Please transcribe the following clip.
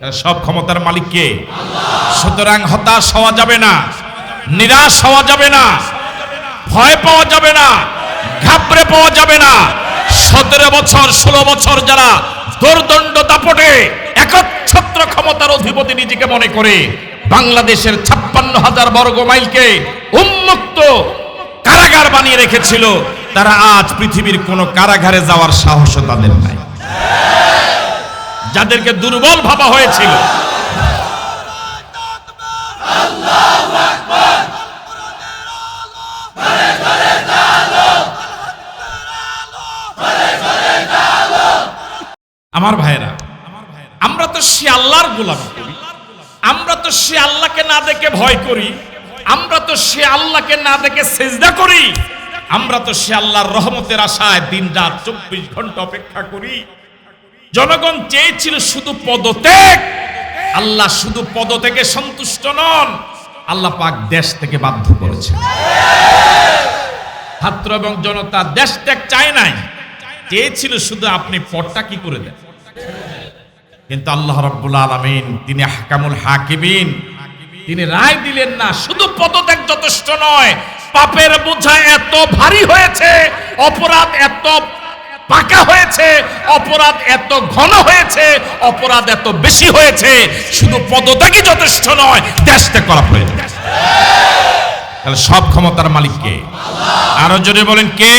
সব ক্ষমতার মালিক কে? সুতরাং হতাশ হওয়া যাবে না, নিরাশ হওয়া যাবে না, ভয় পাওয়া যাবে না, ঘাবড়ে পাওয়া যাবে না। সতেরো বছর, ষোলো বছর যারা দোর্দণ্ড দাপটে একচ্ছত্র ক্ষমতার অধিপতি নিজেকে মনে করে, বাংলাদেশের ছাপ্পান্ন হাজার বর্গ মাইলকে উন্মুক্ত কারাগার বানিয়ে রেখেছিল, তারা আজ পৃথিবীর কোন কারাগারে যাওয়ার সাহস তাদের নাই। যাদেরকে দুর্বল ভাবা হয়েছিল। আমার ভাইরা আমরা তো সে আল্লাহর গোলাম। করি আমরা তো সে আল্লাহকে না দেখে ভয় করি। আমরা তো সে আল্লাহকে না দেখে সেজদা করি। আমরা তো সে আল্লাহর রহমতের আশায় দিন রাত চব্বিশ ঘণ্টা অপেক্ষা করি। জনগণ চেয়েছিল শুধু পদত্যাগ। আল্লাহ শুধু পদ থেকে সন্তুষ্ট নন, আল্লাহ পাক দেশ থেকে বাধ্য করেছে ছাত্র এবং জনতা দেশ ত্যাগ চায় নাই, চেয়েছিল শুধু আপনি পদটা কি করে দেন। কিন্তু আল্লাহ রাব্বুল আলামিন, তিনি হাকামুল হাকিমিন, তিনি রায় দিলেন না, শুধু পদত্যাগ যথেষ্ট নয়, পাপের বোঝা এত ভারী হয়েছে, অপরাধ এত পাকা হয়েছে, অপরাধ এত ঘন হয়েছে, অপরাধ এত বেশি হয়েছে, শুধু পদত্যাগই যথেষ্ট নয় দেশ ত্যাগ করা প্রয়োজন। তাহলে সব ক্ষমতার মালিককে আরও জোরে বলেন কে?